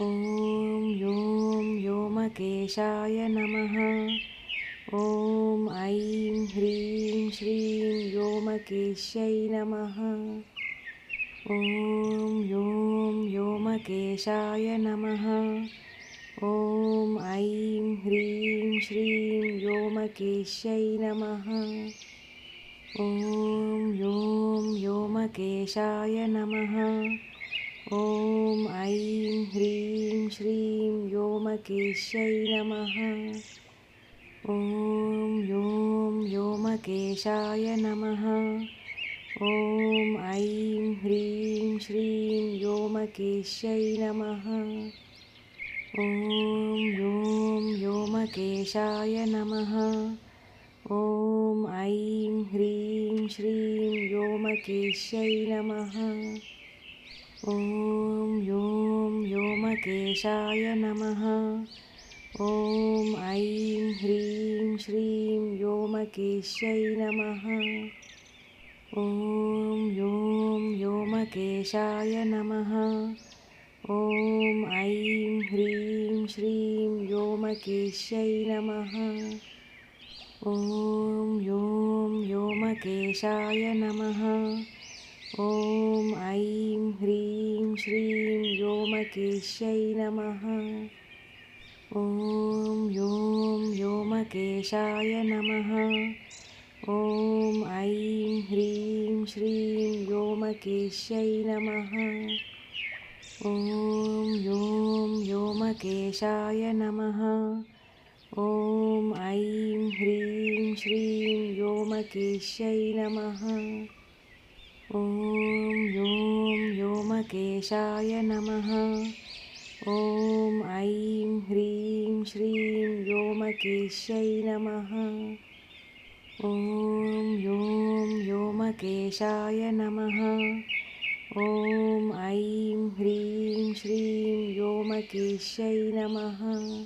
ॐ यों व्योमकेशाय नमः। ॐ ऐं ह्रीं श्रीं व्योमकेश्यै नमः। ॐ यों व्योमकेशाय नमः। ॐ ऐं ह्रीं श्रीं व्योमकेश्यै नमः। ॐ यों व्योमकेशाय नमः ॐ ऐं ह्रीं श्रीं व्योमकेश्यै नमः। ॐ यों व्योमकेशाय नमः। ॐ ऐं ह्रीं श्रीं व्योमकेश्यै नमः। ॐ यों व्योमकेशाय नमः। ॐ ऐं ह्रीं श्रीं व्योमकेश्यै नमः। ॐ यों व्योमकेशाय नमः। ॐ ऐं ह्रीं श्रीं व्योमकेश्यै नमः। ॐ यों व्योमकेशाय नमः। ॐ ऐं ह्रीं श्रीं व्योमकेश्यै नमः। ॐ यों व्योमकेशाय नमः ॐ ऐं ह्रीं श्रीं व्योमकेश्यै नमः। ॐ यों व्योमकेशाय नमः। ॐ ऐं ह्रीं श्रीं व्योमकेश्यै नमः। ॐ यों व्योमकेशाय नमः। ॐ ऐं ह्रीं श्रीं व्योमकेश्यै नमः ॐ यों व्योमकेशाय नमः। ॐ ऐं ह्रीं श्रीं व्योमकेश्यै नमः। ॐ यों व्योमकेशाय नमः। ॐ ऐं ह्रीं श्रीं व्योमकेश्यै नमः